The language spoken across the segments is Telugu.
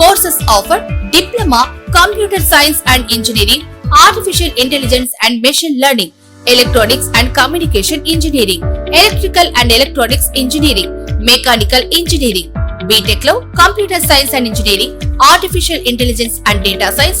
courses offer diploma computer science and engineering artificial intelligence and machine learning electronics and communication engineering electrical and electronics engineering mechanical engineering B Tech లో computer science and engineering artificial intelligence and data science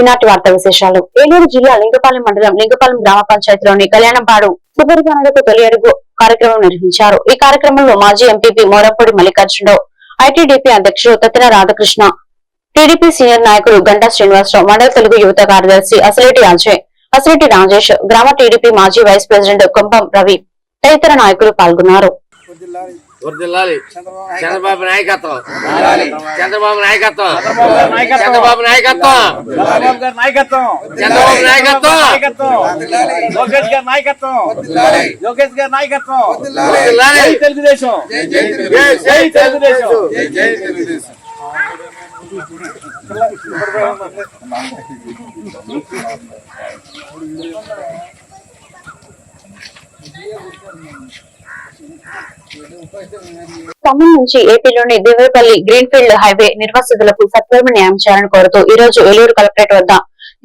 ఈనాటి వార్త విశేషాలు. ఏలూరు జిల్లా లింగపాలెం మండలం లింగపాలెం గ్రామ పంచాయతీలోని కళ్యాణంపాడు సుపరిపాలనకు తొలి అడుగు కార్యక్రమం నిర్వహించారు. ఈ కార్యక్రమంలో మాజీ ఎంపీపీ మోరంపూడి మల్లికార్జునరావు ఐటీడీపీ అధ్యక్షుడు తత్తిన రాధాకృష్ణ టీడీపీ సీనియర్ నాయకుడు గంటా శ్రీనివాసరావు మండల తెలుగు యువత కార్యదర్శి అసలేటి అజయ్ అసలేటి రాజేష్ గ్రామ టీడీపీ మాజీ వైస్ ప్రెసిడెంట్ కొంపం రవి తదితర నాయకులు పాల్గొన్నారు. వర్దిల్లాలి చంద్రబాబు నాయకత్వం చంద్రబాబు నాయకత్వం చంద్రబాబు నాయకత్వం నాయకత్వం చంద్రబాబు నాయకత్వం లోకేష్ గారి నాయకత్వం లోకేష్ గారి నాయకత్వం. జై తెలుగుదేశం జై ఖమ్మం నుంచి ఏపీలోని దేవరపల్లి గ్రీన్ఫీల్డ్ హైవే నిర్వాసితులకు సత్వరమ న్యాయం చేయాలని కోరుతూ ఈ రోజు ఏలూరు కలెక్టరేట్ వద్ద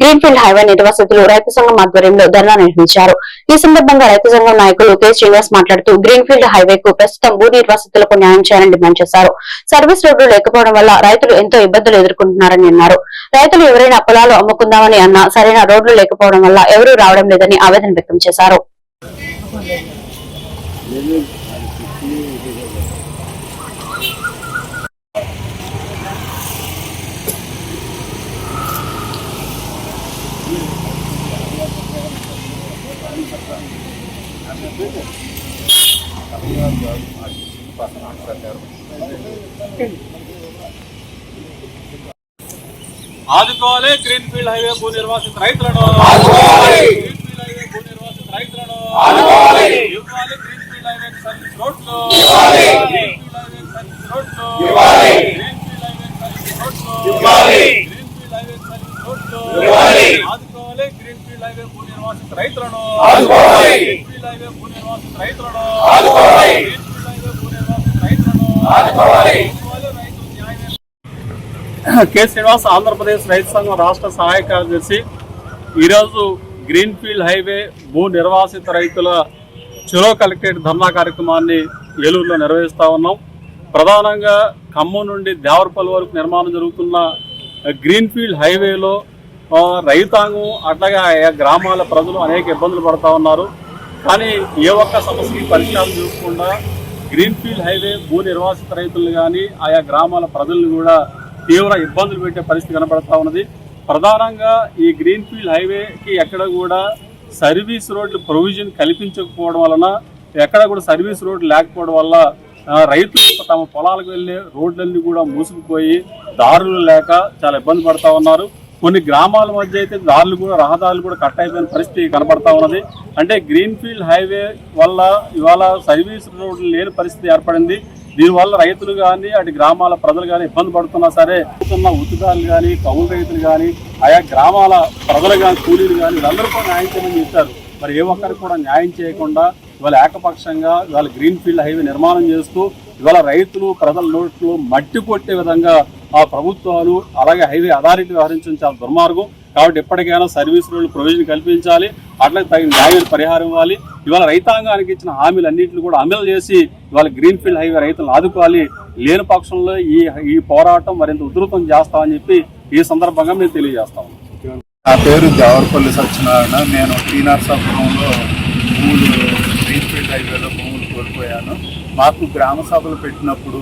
గ్రీన్ఫీల్డ్ హైవే నిర్వాసితులు రైతు సంఘం ఆధ్వర్యంలో ధర్నా నిర్వహించారు. ఈ సందర్భంగా రైతు సంఘం నాయకులు కె. శ్రీనివాస్ మాట్లాడుతూ గ్రీన్ఫీల్డ్ హైవే కు ప్రస్తుతం భూ నిర్వాసితులకు న్యాయం చేయాలని డిమాండ్ చేశారు. సర్వీస్ రోడ్లు లేకపోవడం వల్ల రైతులు ఎంతో ఇబ్బందులు ఎదుర్కొంటున్నారని అన్నారు. రైతులు ఎవరైనా పొలాలు అమ్ముకుందామని అన్నా సరైన రోడ్లు లేకపోవడం వల్ల ఎవరూ రావడం లేదని ఆవేదన వ్యక్తం చేశారు. ఆదుకోవాలి గ్రీన్ ఫీల్డ్ హైవే భూ నిర్వాసిత రైతులను. గ్రీన్ ఫీల్డ్ హైవే భూ నిర్వాసిత రైతులను ఇవ్వాలి గ్రీన్ ఫీల్డ్ హైవే సర్వీస్ రోడ్లు గ్రీన్ ఫీల్డ్ హైవే సర్వీస్ రోడ్లు గ్రీన్ ఫీల్డ్ హైవే సర్వీస్ రోడ్లు గ్రీన్ ఫీల్డ్ హైవే సర్వీస్ రోడ్లు ఆదుకోవాలి గ్రీన్ ఫీల్డ్ హైవే భూ నిర్వాసిత రైతులను గ్రీన్ ఫీల్డ్ హైవే భూ నిర్వాసిత రైతులను గ్రీన్ ఫీల్డ్ హైవే భూ నిర్వాసిత రైతులను ఆదుకోవాలి రైతులు న్యాయం కె శ్రీనివాస్ ఆంధ్రప్రదేశ్ రైతు సంఘం రాష్ట్ర సహాయ కార్యదర్శి. ఈరోజు గ్రీన్ఫీల్డ్ హైవే భూ నిర్వాసిత రైతుల చెరో కలెక్టరేట్ ధర్నా కార్యక్రమాన్ని ఏలూరులో నిర్వహిస్తూ ఉన్నాం. ప్రధానంగా ఖమ్మం నుండి దేవరపల్లి వరకు నిర్మాణం జరుగుతున్న గ్రీన్ఫీల్డ్ హైవేలో రైతాంగం అట్లాగే ఆయా గ్రామాల ప్రజలు అనేక ఇబ్బందులు పడుతూ ఉన్నారు. కానీ ఏ ఒక్క సమస్యకి పరిష్కారం చూడకుండా గ్రీన్ఫీల్డ్ హైవే భూ నిర్వాసిత రైతులు కానీ ఆయా గ్రామాల ప్రజలను కూడా తీవ్ర ఇబ్బందులు పెట్టే పరిస్థితి కనబడతా ఉన్నది. ప్రధానంగా ఈ గ్రీన్ ఫీల్డ్ హైవేకి ఎక్కడ కూడా సర్వీస్ రోడ్లు ప్రొవిజన్ కల్పించకపోవడం వలన ఎక్కడ కూడా సర్వీస్ రోడ్లు లేకపోవడం వల్ల రైతులు తమ పొలాలకు వెళ్ళే రోడ్లన్నీ కూడా మూసుకుపోయి దారులు లేక చాలా ఇబ్బంది పడతా ఉన్నారు. కొన్ని గ్రామాల మధ్య అయితే దారులు కూడా రహదారులు కూడా కట్ అయిపోయిన పరిస్థితి కనబడతా ఉన్నది. అంటే గ్రీన్ ఫీల్డ్ హైవే వల్ల ఇవాళ సర్వీస్ రోడ్లు లేని పరిస్థితి ఏర్పడింది. దీనివల్ల రైతులు కానీ అటు గ్రామాల ప్రజలు కానీ ఇబ్బంది పడుతున్నా సరే ఉన్న ఉచితాలు కానీ కౌలు రైతులు కానీ ఆయా గ్రామాల ప్రజలు కానీ కూలీలు కానీ వీళ్ళందరూ కూడా న్యాయం చేయమని చెప్పారు. మరి ఏ ఒక్కరికి కూడా న్యాయం చేయకుండా ఇవాళ ఏకపక్షంగా ఇవాళ గ్రీన్ ఫీల్డ్ హైవే నిర్మాణం చేస్తూ ఇవాళ రైతులు ప్రజల నోట్లు మట్టి కొట్టే విధంగా ఆ ప్రభుత్వాలు అలాగే హైవే అథారిటీ వ్యవహరించడం చాలా దుర్మార్గం. కాబట్టి ఎప్పటికైనా సర్వీస్ రోడ్లు ప్రొవిజన్ కల్పించాలి. అట్లే తగిన న్యాయమైన పరిహారం ఇవ్వాలి. ఇవాళ రైతాంగానికి ఇచ్చిన హామీలన్నింటిని కూడా అమలు చేసి ఇవాళ గ్రీన్ ఫీల్డ్ హైవే రైతులను ఆదుకోవాలి లేని పక్షంలో ఈ ఈ పోరాటం మరింత ఉధృతం చేస్తామని చెప్పి ఈ సందర్భంగా మేము తెలియజేస్తాం నా పేరు దేవరపల్లి సత్యనారాయణ. నేను టీనార్ సభలో భూములు గ్రీన్ఫీల్డ్ హైవేలో భూములు కోల్పోయాను. మాకు గ్రామ సభలు పెట్టినప్పుడు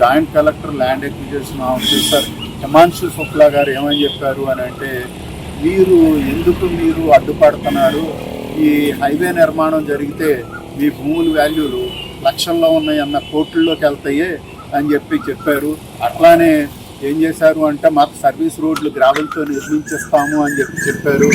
joint collector land acquisition officer Himanshu Shukla గారు ఏమని చెప్పారు అని అంటే మీరు ఎందుకు మీరు అడ్డుపడుతున్నారు? ఈ హైవే నిర్మాణం జరిగితే మీ భూముల వాల్యూలు లక్షల్లో ఉన్నాయన్న కోట్లలోకి వెళ్తాయి అని చెప్పి చెప్పారు. అట్లానే ఏం చేశారు అంటే మాకు సర్వీస్ రోడ్లు గ్రావెల్తో నిర్మించేస్తాము అని చెప్పి చెప్పారు.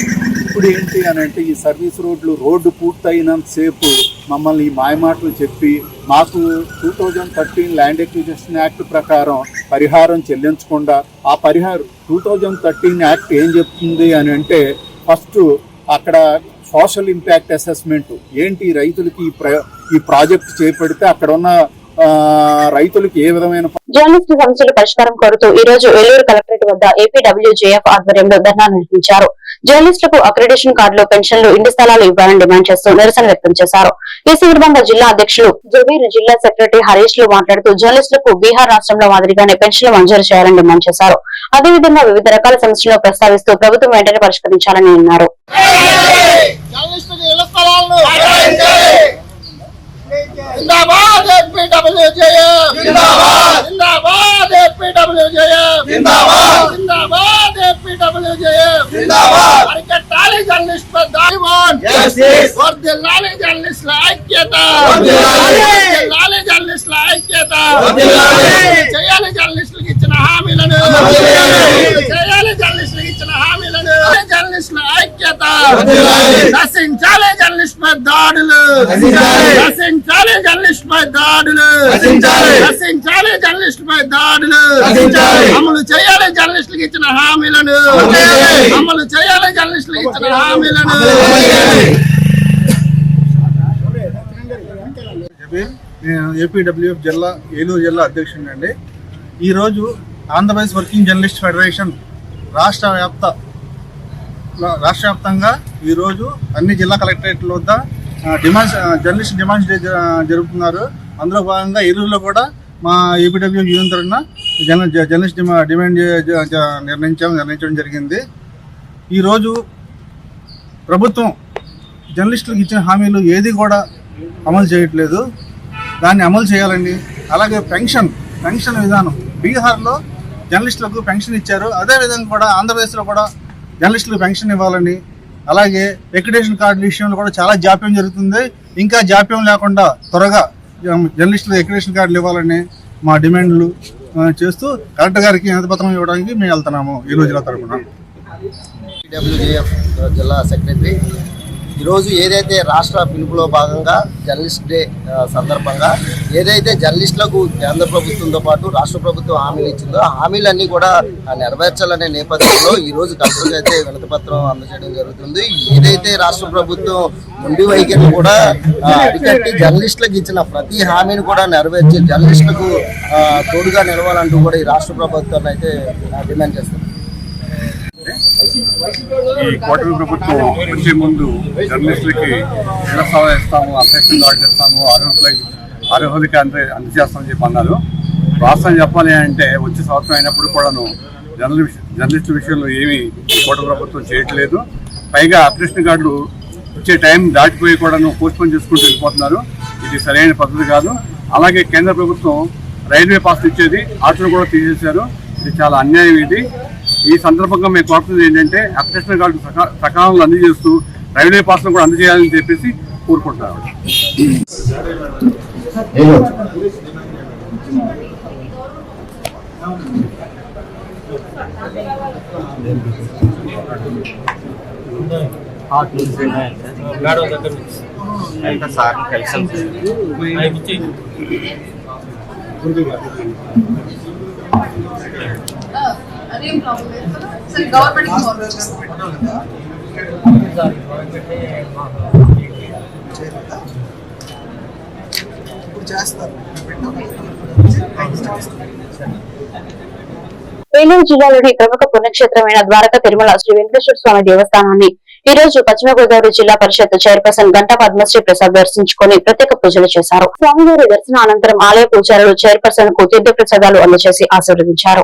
ఇప్పుడు ఏంటి అని అంటే ఈ సర్వీస్ రోడ్లు రోడ్డు పూర్తయినంతసేపు మమ్మల్ని ఈ మాయమాటలు చెప్పి మాకు two thousand thirteen land acquisition act ప్రకారం పరిహారం చెల్లించకుండా ఆ పరిహారం టూ థౌజండ్ థర్టీన్ యాక్ట్ ఏం చెప్తుంది అని అంటే ఫస్ట్ అక్కడ సోషల్ ఇంపాక్ట్ అసెస్మెంట్. ఏంటి రైతులకి ఈ ఈ ప్రాజెక్ట్ చేపడితే అక్కడ ఉన్న రైతులకు ఏ విధమైన జర్నలిస్టు సమస్యల పరిష్కారం కోరుతూ ఈ రోజు ఏలూరు కలెక్టరేట్ వద్ద ఏపీడబ్ల్యూజేఎఫ్ ఆధ్వర్యంలో ధర్నా నిర్వహించారు. జర్నలిస్టులకు అక్రిడేషన్ కార్డులు పెన్షన్లు ఇంటి స్థలాలు ఇవ్వాలని డిమాండ్ చేస్తూ నిరసన వ్యక్తం చేశారు. ఈ సందర్భంగా జిల్లా అధ్యక్షులు జబీర్ జిల్లా సెక్రటరీ హరీష్లు మాట్లాడుతూ జర్నలిస్టులకు బీహార్ రాష్ట్రంలో మాదిరిగానే పెన్షన్లు మంజూరు చేయాలని డిమాండ్ చేశారు. అదేవిధంగా వివిధ రకాల సమస్యలను ప్రస్తావిస్తూ ప్రభుత్వం వెంటనే పరిష్కరించాలని అన్నారు. జర్నలిస్టులకు ఇళ్ల స్థలాలను జిందాబాద్ ఏపీడబ్ల్యూజేఎం జిందాబాద్ ఏపీడబ్ల్యూజేఎం జిందాబాద్ ఏపీడబ్ల్యూజేఎం పరిగెట్టాలి జర్నలిస్టుల దారివాన్ వర్దిల్లాలి జర్నలిస్టుల ఐక్యత వర్దిల్లాలి జర్నలిస్టుల ఐక్యత చేయాలి జర్నలిస్టులకు ఇచ్చిన హామీలను జర్నలిస్టుల ఐక్యత. నశించాలి జర్నలిస్ట్ పై దాడులు. నశించాలి. జర్నలిస్ట్ పై దాడులు. నశించాలి. జర్నలిస్ట్ పై దాడులు. అమలు చేయాలి జర్నలిస్టులకు ఇచ్చిన హామీలను. అమలు చేయాలి. జర్నలిస్టులకు ఇచ్చిన హామీలను. జబీర్ నేను ఏపీడబ్ల్యూఎఫ్ జిల్లా ఏలూరు జిల్లా అధ్యక్షుడు అండి. ఈరోజు ఆంధ్రప్రదేశ్ వర్కింగ్ జర్నలిస్ట్ ఫెడరేషన్ రాష్ట్ర వ్యాప్త రాష్ట్ర వ్యాప్తంగా ఈరోజు అన్ని జిల్లా కలెక్టరేట్ల వద్ద డిమాండ్స్ జర్నలిస్ట్ డిమాండ్స్ డే జరుపుతున్నారు. అందులో భాగంగా ఏలూరులో కూడా మా ఏపీడబ్ల్యూ యూనియన్ తరఫున జర్న- జర్నలిస్ట్ డిమా- డిమాండ్ నిర్ణయించాం నిర్ణయించడం జరిగింది. ఈరోజు ప్రభుత్వం జర్నలిస్టులకు ఇచ్చిన హామీలు ఏది కూడా అమలు చేయట్లేదు. దాన్ని అమలు చేయాలండి. అలాగే పెన్షన్ పెన్షన్ విధానం. బీహార్లో జర్నలిస్టులకు పెన్షన్ ఇచ్చారు. అదేవిధంగా కూడా ఆంధ్రప్రదేశ్లో కూడా జర్నలిస్టులకు పెన్షన్ ఇవ్వాలని అలాగే ఎక్రిడేషన్ కార్డు విషయంలో కూడా చాలా జాప్యం జరుగుతుంది. ఇంకా జాప్యం లేకుండా త్వరగా జర్నలిస్టులకు ఎక్రిడేషన్ కార్డులు ఇవ్వాలని మా డిమాండ్లు చేస్తూ కలెక్టర్ గారికి వినతిపత్రం ఇవ్వడానికి మేము వెళ్తున్నాము ఈ రోజుల తరఫున జిల్లా సెక్రటరీ ఈరోజు ఏదైతే రాష్ట్ర పిలుపులో భాగంగా జర్నలిస్ట్ డే సందర్భంగా ఏదైతే జర్నలిస్టులకు కేంద్ర ప్రభుత్వంతో పాటు రాష్ట్ర ప్రభుత్వం హామీలు ఇచ్చిందో ఆ హామీలన్నీ కూడా నెరవేర్చాలనే నేపథ్యంలో ఈరోజు రోజు కలెక్టర్కి అయితే వినతిపత్రం అందజేయడం జరుగుతుంది. ఏదైతే రాష్ట్ర ప్రభుత్వం ముండి వైఖరిని కూడా ఆ, అరికట్టి జర్నలిస్టులకు ఇచ్చిన ప్రతి హామీని కూడా నెరవేర్చి జర్నలిస్టులకు తోడుగా నిలవాలంటూ కూడా ఈ రాష్ట్ర ప్రభుత్వాన్ని అయితే డిమాండ్ చేస్తుంది. ఈ కూటమి ప్రభుత్వం వచ్చే ముందు జర్నలిస్టులకి ఇళ్ళ ఇస్తాము అఫెక్షన్ దాడి చేస్తాము అర్హులకి అర్హులకి అంతే అందజేస్తామని చెప్పి అన్నారు. రాష్ట్రం చెప్పాలి అంటే వచ్చే సంవత్సరం అయినప్పుడు కూడాను జర్నలిస్ట్ జర్నలిస్టు విషయంలో ఏమీ కోట కూటమి ప్రభుత్వం చేయట్లేదు. పైగా అప్లికేషన్ కార్డులు వచ్చే టైం దాటిపోయి కూడాను పోస్ట్పోన్ చేసుకుంటూ వెళ్ళిపోతున్నారు. ఇది సరైన పద్ధతి కాదు. అలాగే కేంద్ర ప్రభుత్వం రైల్వే పాస్ ఇచ్చేది ఆటలు కూడా తీసేశారు. ఇది చాలా అన్యాయం ఇది. ఈ సందర్భంగా మేము కోరుతుంది ఏంటంటే అప్లికేషన్ కార్డు సకాలంలో అందజేస్తూ రైల్వే పాస్ను కూడా అందజేయాలని చెప్పేసి కోరుకుంటున్నాము ఏలూరు జిల్లాలోని ప్రముఖ పుణ్యక్షేత్రమైన ద్వారక తిరుమల శ్రీ వెంకటేశ్వర స్వామి దేవస్థానాన్ని ఈ రోజు పశ్చిమ గోదావరి జిల్లా పరిషత్ చైర్పర్సన్ గంటా పద్మశ్రీ ప్రసాద్ దర్శించుకుని ప్రత్యేక పూజలు చేశారు. స్వామివారి దర్శన అనంతరం ఆలయ పూజారులు చైర్పర్సన్కు తీర్థ ప్రసాదాలు అందజేసి ఆశీర్వదించారు.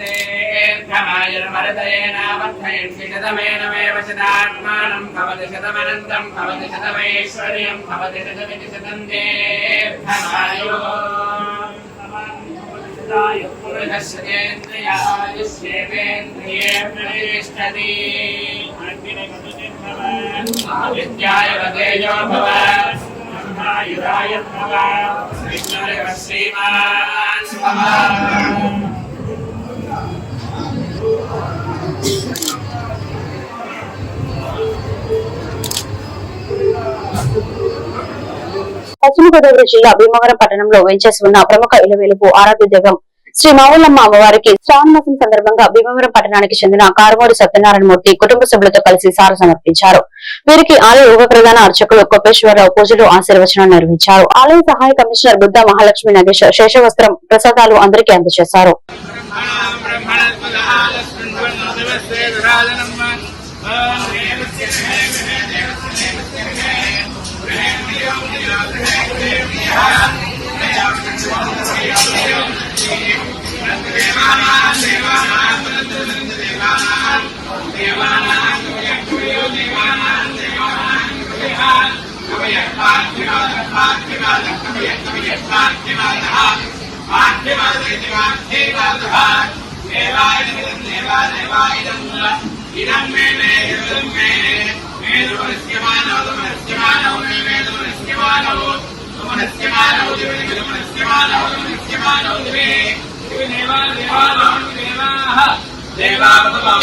దీర్ఘమాయుర్మరదయేనావర్ధయన్తి శతమేనమేవ శతాత్మానం భవతి శతమనంతం భవతి శతమైశ్వర్యం భవతి శతమితి శతం దీర్ఘమాయో పురుషస్యేంద్రియాయుష్యేంద్రియే ప్రతిష్టతి విద్యాయ వదేజో భవ ఆయురాయ భవ శ్రీమాన్ పశ్చిమ గోదావరి జిల్లా భీమవరం పట్టణంలో వెంచేసి ఉన్న ప్రముఖ ఇలవేలుపు ఆరాధ్య దైవం శ్రీ మావులమ్మ అమ్మవారికి శ్రావణ మాసం సందర్భంగా భీమవరం పట్టణానికి చెందిన కారుమూడి సత్యనారాయణమూర్తి కుటుంబ సభ్యులతో కలిసి సార సమర్పించారు. వీరికి ఆలయ ఉప ప్రధాన అర్చకులు కోపేశ్వరరావు పూజలు ఆశీర్వచనం నిర్వహించారు. ఆలయ సహాయ కమిషనర్ బుద్ధ మహాలక్ష్మి నగేష్ శేషవస్త్రం ప్రసాదాలు అందరికీ అందజేశారు. ഇടം മേലെ എഴുതും മേലെ മേലു മനസ്യമാനോ മനസ്യമാനോ മേലു മനസ്യമാനോ മനസ്യമാനോ മേലു മനസ്യമാനോ മനസ്യമാനോ ദിവേ ദേവാ ദേവാ ദേവാ ദേവാ ഭഗവാൻ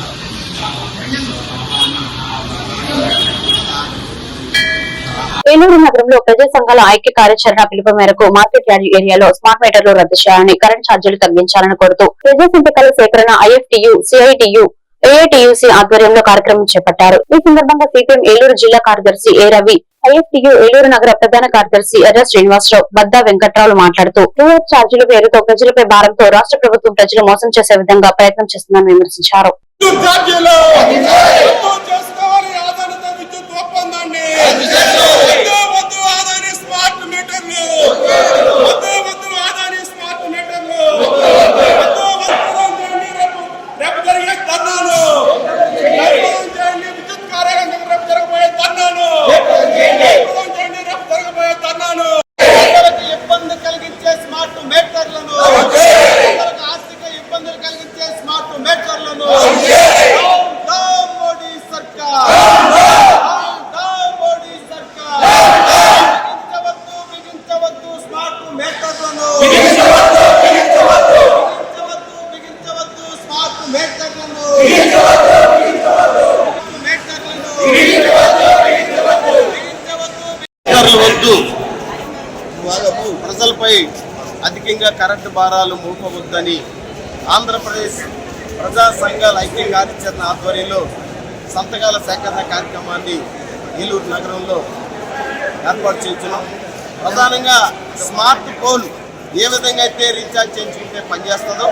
ఏలూరు నగరంలో ప్రజా సంఘాల ఐక్య కార్యాచరణ పిలుపు మేరకు మార్కెట్ యార్డ్ ఏరియాలో స్మార్ట్ మీటర్లు రద్దు చేయాలని కరెంట్ ఛార్జీలు తగ్గించాలని కోరుతూ ప్రజా సంతకాల సేకరణ ఐఎఫ్టియు సిఐటియు ఏఐటియుసి ఆధ్వర్యంలో కార్యక్రమం చేపట్టారు. ఈ సందర్భంగా సిపిఎం ఏలూరు జిల్లా కార్యదర్శి ఏ రవి ఐఎఫ్టియు ఏలూరు నగర ప్రధాన కార్యదర్శి ఎర్ర శ్రీనివాసరావు బద్దా వెంకట్రావులు మాట్లాడుతూ రివర్స్ ఛార్జీల పేరుతో ప్రజలపై భారంతో రాష్ట్ర ప్రభుత్వం ప్రజలు మోసం చేసే విధంగా ప్రయత్నం చేస్తుందని విమర్శించారు. ఒప్పందాన్ని! ధర్నాను ఇబ్బంది కలిగించే స్మార్ట్ మీటర్లను. ఆర్థిక ఇబ్బందులు కలిగించే స్మార్ట్ మీటర్లను. మోడీ సర్కార్. అధికంగా కరెంటు భారాలు మోపవద్దని ఆంధ్రప్రదేశ్ ప్రజా సంఘాల ఐక్య కార్యాచరణ ఆధ్వర్యంలో సంతకాల సేకరణ కార్యక్రమాన్ని ఏలూరు నగరంలో ఏర్పాటు చేస్తున్నాం ప్రధానంగా స్మార్ట్ ఫోన్ ఏ విధంగా అయితే రీఛార్జ్ చేయించుకుంటే పనిచేస్తుందో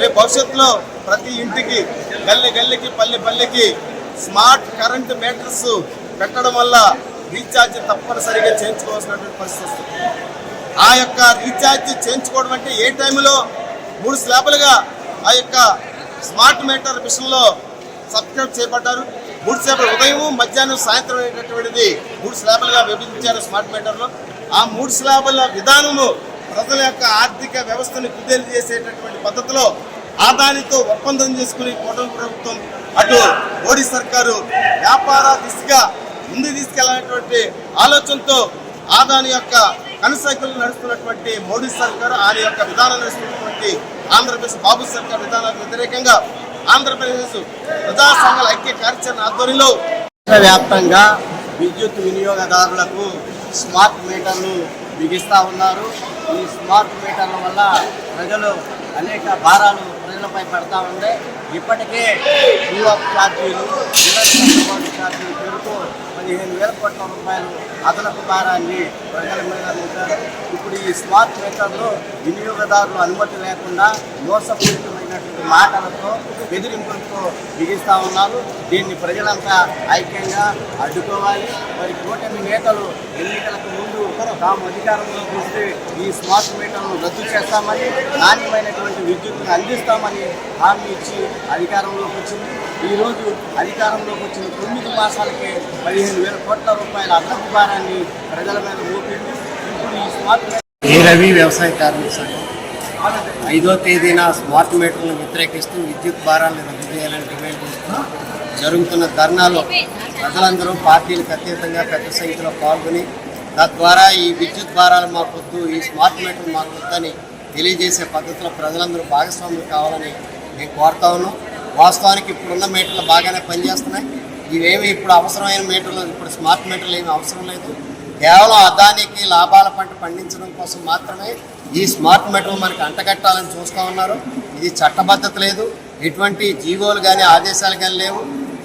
రేపు భవిష్యత్తులో ప్రతి ఇంటికి గల్లె గల్లెకి పల్లె పల్లెకి స్మార్ట్ కరెంట్ మీటర్స్ పెట్టడం వల్ల రీఛార్జ్ తప్పనిసరిగా చేయించుకోవాల్సినటువంటి పరిస్థితి వస్తుంది. ఆ యొక్క రీఛార్జ్ చేయించుకోవడం అంటే ఏ టైంలో మూడు స్లాబులుగా ఆ యొక్క స్మార్ట్ మీటర్ మిషన్లో సబ్స్క్రైబ్ చేయబడ్డారు. మూడు స్లాబులు ఉదయం మధ్యాహ్నం సాయంత్రం అనేటటువంటిది మూడు స్లాబులుగా విభజించారు స్మార్ట్ మీటర్లో ఆ మూడు స్లాబుల విధానము ప్రజల యొక్క ఆర్థిక వ్యవస్థను కుదేలు చేసేటటువంటి పద్ధతిలో ఆదానితో ఒప్పందం చేసుకుని కూటమి ప్రభుత్వం అటు మోడీ సర్కారు వ్యాపార దిశగా ముందు తీసుకెళ్ళాలనేటువంటి ఆలోచనతో ఆదాని యొక్క కనసైకిల్ నడుస్తున్నటువంటి మోడీ సర్కారు ఆయన యొక్క విధానం నడుస్తున్నటువంటి ఆంధ్రప్రదేశ్ బాబు సర్కార్ విధానాలకు వ్యతిరేకంగా ఆంధ్రప్రదేశ్ ప్రజా సంఘాల ఐక్య కార్యాచరణ ఆధ్వర్యంలో వ్యాప్తంగా విద్యుత్ వినియోగదారులకు స్మార్ట్ మీటర్లు బిగిస్తూ ఉన్నారు. ఈ స్మార్ట్ మీటర్ల వల్ల ప్రజలు అనేక భారాలు ప్రజలపై పడతా ఉండే. ఇప్పటికే యూఆఫ్ ఛార్జీలు ఛార్జీలు పేరుతో పదిహేను వేల కోట్ల రూపాయలు అదనపు భారాన్ని ప్రజల ఈ స్మార్ట్ మీటర్లు వినియోగదారులు అనుమతి లేకుండా మోసపూరితమైనటువంటి మాటలతో బెదిరింపులతో బిగిస్తూ ఉన్నారు. దీన్ని ప్రజలంతా ఐక్యంగా అడ్డుకోవాలి. మరి కూటమి నేతలు ఎన్నికలకు ముందు తాము అధికారంలోకి వస్తే ఈ స్మార్ట్ మీటర్ను రద్దు చేస్తామని నాణ్యమైనటువంటి విద్యుత్తును అందిస్తామని హామీ ఇచ్చి అధికారంలోకి వచ్చింది. ఈరోజు అధికారంలోకి వచ్చిన తొమ్మిది మాసాలకే పదిహేను వేల కోట్ల రూపాయల అదనపు భారాన్ని ప్రజల మీద మోపింది. ఇప్పుడు ఈ స్మార్ట్ మీటర్ ఏ రవి వ్యవసాయ కార్మిక సంఘం? ఐదో తేదీన స్మార్ట్ మీటర్లను వ్యతిరేకిస్తూ విద్యుత్ భారాలను రద్దు చేయాలని డిమాండ్ చేస్తూ జరుగుతున్న ధర్నాలో ప్రజలందరూ పార్టీలకు అతీతంగా పెద్ద సంఖ్యలో పాల్గొని తద్వారా ఈ విద్యుత్ భారాలు మాకొద్దు ఈ స్మార్ట్ మీటర్ మాకొద్దని తెలియజేసే పద్ధతిలో ప్రజలందరూ భాగస్వాములు కావాలని నేను కోరుతా ఉన్నాం. వాస్తవానికి ఇప్పుడున్న మీటర్లు బాగానే పనిచేస్తున్నాయి. ఇవేమి ఇప్పుడు అవసరమైన మీటర్లు ఇప్పుడు స్మార్ట్ మీటర్లు ఏమి అవసరం లేదు. కేవలం అదానికి లాభాల పంట పండించడం కోసం మాత్రమే ఈ స్మార్ట్ మెటల్ మనకి అంటగట్టాలని చూస్తూ ఉన్నారు. ఇది చట్టబద్ధత లేదు. ఎటువంటి జీవోలు కానీ ఆదేశాలు కానీ లేవు.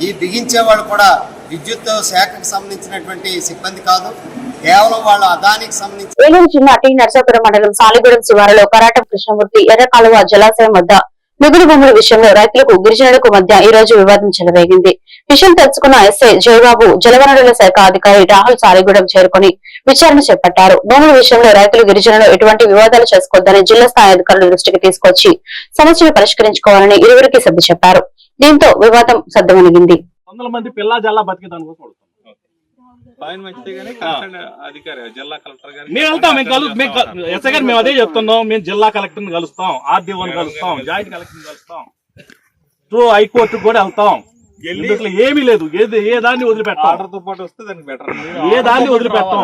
ఈ బిగించే వాళ్ళు కూడా విద్యుత్ శాఖకు సంబంధించినటువంటి సిబ్బంది కాదు. కేవలం వాళ్ళు అదానికి సంబంధించి ఏలూరు జిల్లా టీ నర్సాపురం మండలం సాలిగూడెం శివారులో కరాటం కృష్ణమూర్తి ఎర్రకాలువ జలాశయం వద్ద మిగులు భూముల విషయంలో రైతులకు గిరిజనులకు మధ్య ఈ రోజు వివాదం చెలవేగింది విషయం తెలుసుకున్న ఎస్ఐ జయబాబు జలవనరుల శాఖ అధికారి రాహుల్ సారిగూడెం చేరుకుని విచారణ చేపట్టారు. భూముల విషయంలో రైతులు గిరిజనులు ఎటువంటి వివాదాలు చేసుకోవద్దని జిల్లా స్థాయి అధికారుల దృష్టికి తీసుకొచ్చి సమస్యను పరిష్కరించుకోవాలని ఇరువురికి సభ్యు చెప్పారు. దీంతో వివాదం సద్దమనిగింది వందల మంది పిల్ల జల్లా బతికే దానికోసం అడుగుతాం అధికారి జిల్లా కలెక్టర్ గారు మేము వెళ్తాం మేము కలు మేము కలు- ఎస్ఐ గారు మేము అదే చెప్తున్నాం మేము జిల్లా కలెక్టర్ని కలుస్తాం ఆర్డీఓని కలుస్తాం జాయింట్ కలెక్టర్ కలుస్తాం. త్రూ హైకోర్టు కూడా వెళ్తాం. ఇందులో ఏమీ లేదు. ఏది ఏ దాన్ని వదిలిపెట్టాం. ఆర్డర్తో పాటు వస్తే దానికి బెటర్ ఏ దాన్ని వదిలిపెట్టాం.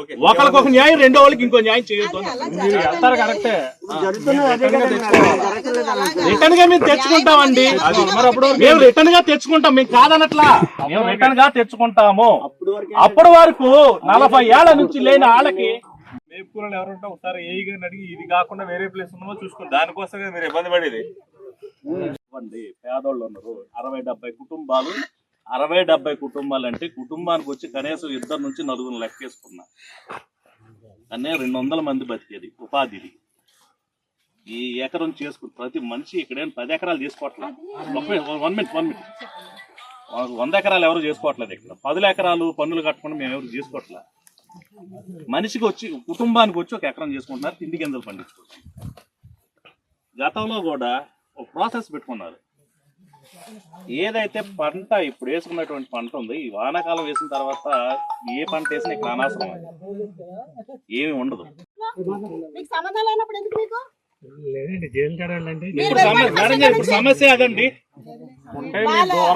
ఓకే ఒకరికి ఒక న్యాయం రెండో వాళ్ళకి ఇంకో న్యాయం చేయొద్దు మీరు వెళ్తారు కరెక్టే. రిటర్న్గా మేము తెచ్చుకుంటామండి. మరి. అప్పుడు మేము రిటర్న్గా తెచ్చుకుంటాం మేము కాదనట్లా. మేము రిటర్న్గా తెచ్చుకుంటాము. అప్పటి వరకు నలభై ఏళ్ళ నుంచి లేని వాళ్ళకి మేపుకూరలు ఎవరుంటే ఒకసారి ఏ గారిని అడిగి ఇది కాకుండా వేరే ప్లేస్ ఉందో చూసుకుని దానికోసమే మీరు ఇబ్బంది పడేది. ఇవ్వండి పేదోళ్ళు ఉన్నారు అరవై డెబ్బై కుటుంబాలు అరవై డెబ్బై కుటుంబాలు అంటే కుటుంబానికి వచ్చి కనీసం ఇద్దరు నుంచి నలుగురు లెక్కేసుకున్నా. అనే రెండు వందల మంది బతికేది ఉపాధిది. ఈ ఎకరం చేసుకుని ప్రతి మనిషి ఇక్కడేం పది ఎకరాలు చేసుకోవట్లేదు వన్ మినిట్ వన్ మినిట్ వంద ఎకరాలు ఎవరు చేసుకోవట్లేదు ఇక్కడ. పదుల ఎకరాలు పన్నులు కట్టకుండా మేము ఎవరు చేసుకోవట్లేదు మనిషికి వచ్చి కుటుంబానికి వచ్చి ఒక ఎకరం చేసుకుంటున్నారు తిండి గింజలు పండించుకుంటున్నారు. గతంలో కూడా ఒక ప్రాసెస్ పెట్టుకున్నారు. ఏదైతే పంట ఇప్పుడు వేసుకున్నటువంటి పంట ఉంది ఈ వానాకాలం వేసిన తర్వాత ఏ పంట వేసినా ఇక్కడ అనవసరం అది. ఏమీ ఉండదు. మీకు సంబంధం లేనప్పుడు ఎందుకు మీకు? ఇప్పుడు సమస్య అదండి.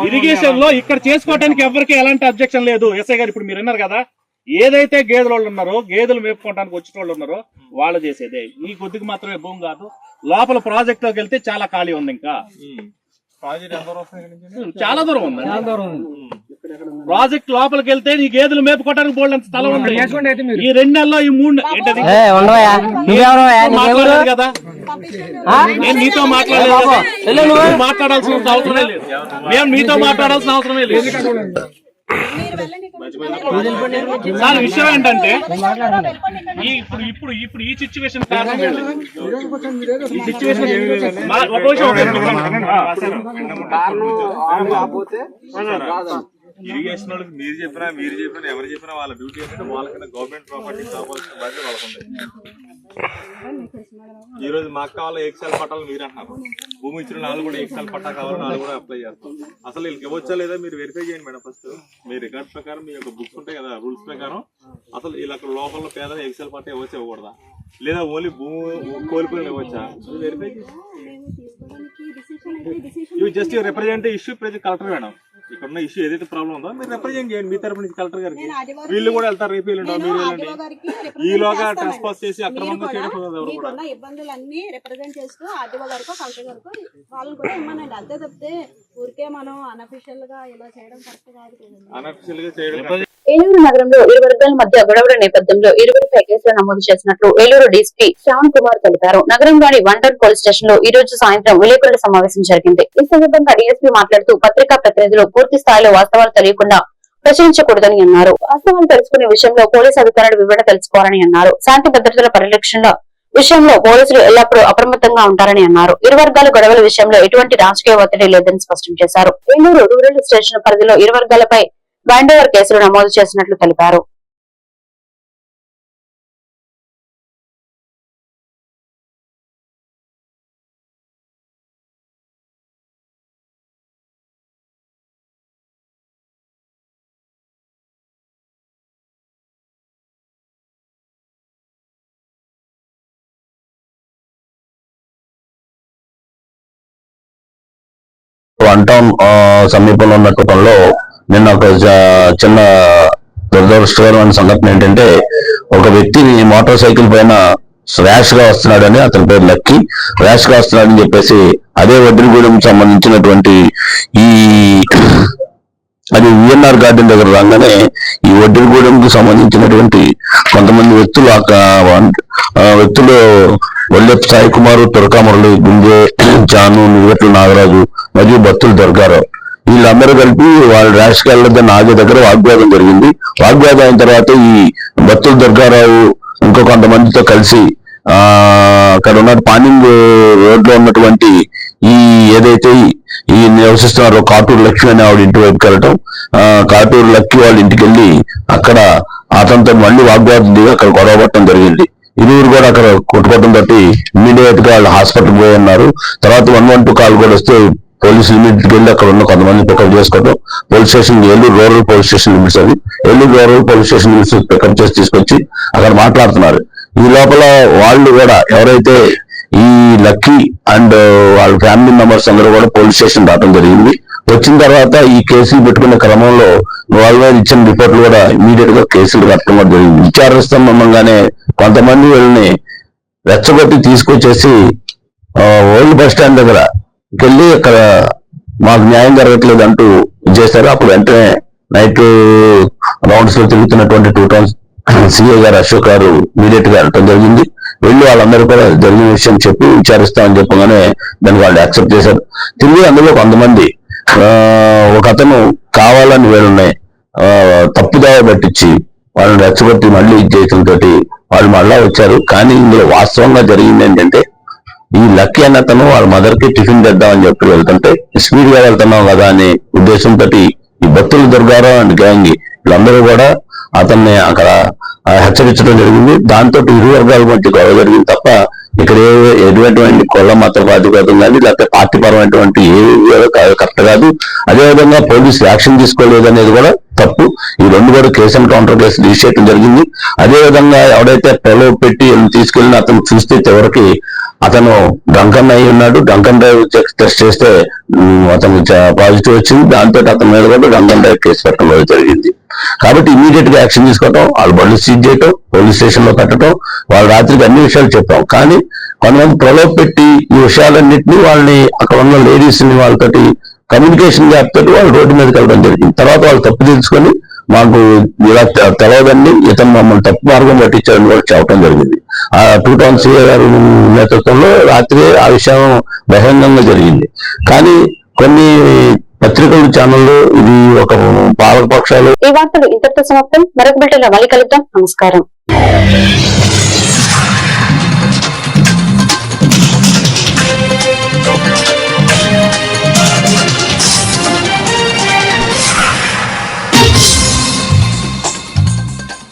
ఇరిగేషన్లో ఇక్కడ చేసుకోవడానికి ఎవరికి ఎలాంటి అబ్జెక్షన్ లేదు. ఎస్ఐ గారు ఇప్పుడు మీరు విన్నారు కదా. ఏదైతే గేదెల వాళ్ళు ఉన్నారో గేదెలు మేపుకోవడానికి వచ్చిన వాళ్ళు ఉన్నారో వాళ్ళు చేసేదే. ఈ కొద్దికి మాత్రమే భూమి కాదు. లోపల ప్రాజెక్ట్లోకి వెళ్తే చాలా ఖాళీ ఉంది ఇంకా? చాలా దూరం ఉంది. ప్రాజెక్ట్ లోపలికి వెళ్తే ఈ గేదెలు మేపుకోవడానికి బోల్డ్ స్థలం ఉంది ఈ రెండు నెలల్లో ఈ మూడు నె- మాట్లాడలేదు కదా? నేను నీతో మాట్లాడలేదు మాట్లాడాల్సిన అవసరమే లేదు. మేము మీతో మాట్లాడాల్సిన అవసరమే లేదు. సార్ విషయం ఏంటంటే ఈ ఇప్పుడు ఇప్పుడు ఇప్పుడు ఈ సిచ్యువేషన్. ఇరిగేషన్ వాళ్ళకి మీరు చెప్పినా మీరు చెప్పినా ఎవరు చెప్పినా వాళ్ళ డ్యూటీ ఏంటంటే వాళ్ళకన్నా గవర్నమెంట్ ప్రాపర్టీ కావాల్సిన బాధ్యత వాళ్ళకు ఈ రోజు మాకు కావాలి ఎక్సెల్ పట్టాలు మీరు అంటున్నారు. భూమి ఇచ్చిన వాళ్ళు కూడా ఎక్సెల్ పట్టా కావాలని వాళ్ళు కూడా అప్లై చేస్తాం అసలు వీళ్ళకి ఇవ్వచ్చా లేదా మీరు వెరిఫై చేయండి మేడం ఫస్ట్ మీ రికార్డ్ ప్రకారం మీ యొక్క బుక్స్ ఉంటాయి కదా రూల్స్ ప్రకారం. అసలు వీళ్ళ లోపల పేద ఎక్సెల్ పట్టా ఇవ్వచ్చు ఇవ్వకూడదా? లేదా ఓన్లీ భూమి కోల్పోయిన ఇవ్వచ్చా? వెరిఫై చేసి జస్ట్ రిప్రజెంట్ ఇష్యూ ప్రతి కలెక్టర్ మేడం. ఇక్కడ ఉన్న ఇష్యూ ఏదైతే ప్రాబ్లం ఉందో మీరు రిప్రజెంట్ చేయండి మీ తరపు నుంచి కలెక్టర్ గారికి. వీళ్ళు కూడా వెళ్తారు రేపు వీళ్ళు మీరు వెళ్ళండి. ఈలోగా ట్రెస్ పాస్ చేసి అక్రమంగా చేయడం కుదరదు ఎవరు కూడా. మీకున్న ఇబ్బందులన్నీ రిప్రజెంట్ చేస్తూ ఆర్డీఓ వరకు కలెక్టర్ వరకు వాళ్ళని కూడా ఇమ్మనండి. అంతే తప్పితే ఊరికే మనం అనఫిషియల్గా ఇలా చేయడం కరెక్ట్ కాదు కదండి. అన్అఫిషియల్గా చేయడం ఏలూరు నగరంలో ఇరు వర్గాల మధ్య గొడవల నేపథ్యంలో ఇరువురిపై కేసులు నమోదు చేసినట్లు ఏలూరు డీసీపీ శ్రావణ్ కుమార్ తెలిపారు. నగరంలోని వండర్ పోలీస్ స్టేషన్లో ఈ రోజు సాయంత్రం విలేకరుల సమావేశం జరిగింది. ఈ సందర్భంగా డీఎస్పీ మాట్లాడుతూ పత్రికా ప్రతినిధులు పూర్తి స్థాయిలో వాస్తవాలు తెలియకుండా ప్రచురించకూడదని అన్నారు. వాస్తవాలు తెలుసుకునే విషయంలో పోలీసు అధికారులు వివరణ తెలుసుకోవాలని అన్నారు. శాంతి భద్రతల పరిరక్షణ విషయంలో పోలీసులు ఎల్లప్పుడూ అప్రమత్తంగా ఉంటారని అన్నారు. ఇరు వర్గాల గొడవల విషయంలో ఎటువంటి రాజకీయ ఒత్తిడి లేదని స్పష్టం చేశారు. ఏలూరు రూరల్ స్టేషన్ పరిధిలో ఇరు వర్గాలపై బ్యాండోవర్ కేసులు నమోదు చేసినట్లు తెలిపారు. వన్ టౌన్ సమీపంలో ఉన్న కుటుంబంలో నిన్న ఒక చిన్న దురదృష్టకరమైన సంఘటన ఏంటంటే ఒక వ్యక్తిని మోటార్ సైకిల్ పైన ర్యాష్గా వస్తున్నాడని అతని పేరు లక్కి. ర్యాష్గా వస్తున్నాడని చెప్పేసి అదే వడ్రిగూడెం సంబంధించినటువంటి ఈ అది విఎన్ఆర్ గార్డెన్ దగ్గర రాగానే ఈ వడ్డీగూడెంకు సంబంధించినటువంటి కొంతమంది వ్యక్తులు ఆ వ్యక్తులు వల్లెప్ సాయి కుమార్ తురకా మురళి గుంజే జాను నిగట్లు నాగరాజు మరియు భక్తులు దొరికారు. వీళ్ళందరూ కలిపి వాళ్ళ ర్యాష్ నాగే దగ్గర వాగ్వాదం జరిగింది. వాగ్వాదం అయిన తర్వాత ఈ భక్తులు దుర్గారావు ఇంకో కొంతమందితో కలిసి ఆ అక్కడ ఉన్న పానింగ్ రోడ్లో ఉన్నటువంటి ఈ ఏదైతే ఈ- నివసిస్తున్నారో కాటూరు లక్ష్మి అనే ఆవిడ ఇంటి వైపుకి వెళ్ళటం ఆ కాటూరు లక్ష్మి వాళ్ళ ఇంటికి వెళ్ళి అక్కడ అతనితో మళ్ళీ వాగ్వాదం దిగి అక్కడ గొడవ పట్టడం జరిగింది. ఇరువురు కూడా అక్కడ కొట్టుకోవడం తోటి ఇమీడియట్గా వాళ్ళు హాస్పిటల్ పోయి ఉన్నారు. తర్వాత వన్ వన్ టూ కాల్ కూడా వస్తే పోలీస్ లిమిట్ వెళ్ళి అక్కడ ఉన్న కొంతమంది పికప్ చేసుకోవడం police station Eluru rural police station limits అది. Eluru rural police station limits pickup చేసి తీసుకొచ్చి అక్కడ మాట్లాడుతున్నారు. ఈ లోపల వాళ్ళు కూడా ఎవరైతే ఈ లక్కీ అండ్ వాళ్ళ ఫ్యామిలీ మెంబర్స్ అందరూ కూడా పోలీస్ స్టేషన్ రావడం జరిగింది. వచ్చిన తర్వాత ఈ కేసులు పెట్టుకునే క్రమంలో వాళ్ళ మీద ఇచ్చిన రిపోర్ట్లు కూడా ఇమీడియట్గా కేసులు కట్టడం కూడా జరిగింది. విచారిస్తాం మమ్మంగానే కొంతమంది వీళ్ళని రెచ్చగొట్టి తీసుకొచ్చేసి ఓల్డ్ బస్ స్టాండ్ దగ్గర వెళ్ళి అక్కడ మాకు న్యాయం జరగట్లేదు అంటూ ఇది చేశారు. అప్పుడు వెంటనే నైట్ రౌండ్స్లో తిరుగుతున్నటువంటి టూ టౌన్స్ సిఐ గారు అశోక్ గారు ఇమీడియట్గా వెళ్ళటం జరిగింది. వెళ్ళి వాళ్ళందరూ కూడా జరిగిన విషయం చెప్పి విచారిస్తామని చెప్పగానే దాన్ని వాళ్ళు యాక్సెప్ట్ చేశారు. తిరిగి అందులో కొంతమంది ఒక అతను కావాలని వేలున్నాయి తప్పుదావ పట్టించి వాళ్ళని రెచ్చగొట్టి మళ్ళీ ఇది వాళ్ళు మళ్ళా వచ్చారు. కానీ ఇందులో వాస్తవంగా జరిగింది ఏంటంటే ఈ లక్కీ అన్న అతను వాళ్ళ మదర్కి టిఫిన్ తెద్దామని చెప్పి వెళ్తుంటే స్పీడ్గా వెళ్తున్నాం కదా అనే ఉద్దేశంతో ఈ భక్తులు దుర్గారావు అండ్ గ్యాంగ్. వీళ్ళందరూ కూడా అతన్ని అక్కడ హెచ్చరించడం జరిగింది. దాంతో ఇరు వర్గాల మధ్య గొడవ జరిగింది తప్ప ఇక్కడ ఏ- ఎటువంటి కొల్ల మత ప్రాతిపదం కానీ లేకపోతే పార్టీ పరమైనటువంటి ఏ కరెక్ట్ కాదు. అదేవిధంగా పోలీసులు యాక్షన్ తీసుకోలేదు అనేది కూడా తప్పు. ఈ రెండు కూడా case encounter counter case register చేయడం జరిగింది. అదే విధంగా ఎవడైతే ప్రలోభ పెట్టి తీసుకెళ్ళిన అతను చూస్తే చివరికి అతను డంకన్ అయి ఉన్నాడు. డంకన్ డ్రైవ్ టెస్ట్ చేస్తే అతను పాజిటివ్ వచ్చింది. దాంతో అతని మీద కూడా డంకన్ డ్రైవ్ కేసు పెట్టడం జరిగింది. కాబట్టి ఇమీడియట్గా యాక్షన్ తీసుకోవటం వాళ్ళు బండ్లు సీజ్ చేయటం పోలీస్ స్టేషన్లో కట్టడం వాళ్ళ రాత్రికి అన్ని విషయాలు చెప్పాం. కానీ కొంతమంది ప్రలోభ పెట్టి ఈ విషయాలన్నింటినీ వాళ్ళని అక్కడ ఉన్న లేడీస్ని వాళ్ళతోటి కమ్యూనికేషన్ గ్యాప్ తోటి వాళ్ళు రోడ్డు మీదకి వెళ్ళడం జరిగింది. తర్వాత వాళ్ళు తప్పు తెలుసుకొని మాకు ఇలా తె- తెలవదండి. ఇతను మమ్మల్ని తప్పు మార్గం పట్టించారని కూడా చెప్పడం జరిగింది. ఆ టూ టౌన్ సిఏ గారి నేతృత్వంలో రాత్రి ఆ విషయం బహిరంగంగా జరిగింది. కానీ కొన్ని పత్రికలు ఛానళ్ళు ఇది ఒక పాలక పక్షాలు. ఈ వార్తలు ఇంతటితో సమాప్తం. మరొక బిల్టన్ మళ్ళీ కలుద్దాం. నమస్కారం.